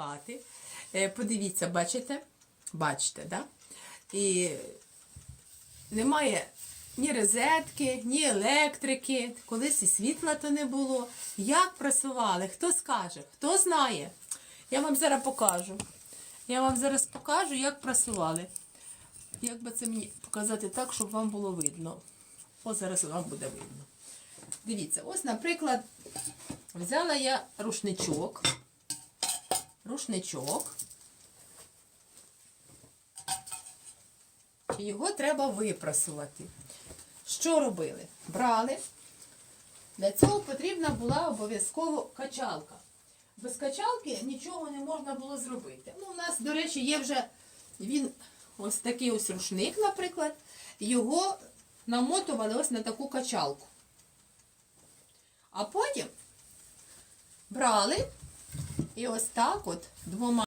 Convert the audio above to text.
хати. Е, Подивіться, бачите? Бачите, да? І немає ні розетки, ні електрики, колись і світла то не було. Як прасували? Хто скаже? Хто знає? Я вам зараз покажу. Я вам зараз покажу, як прасували. Як би це мені показати так, щоб вам було видно. Ось зараз вам буде видно. Дивіться, ось, наприклад, взяла я рушничок. Рушничок. І Його треба випрасувати. Що робили? Брали. Для цього потрібна була обов'язково качалка. Без качалки нічого не можна було зробити. Ну, у нас, до речі, є вже він ось такий ось рушник, наприклад. Його намотували ось на таку качалку. А потім брали і ось так от двома.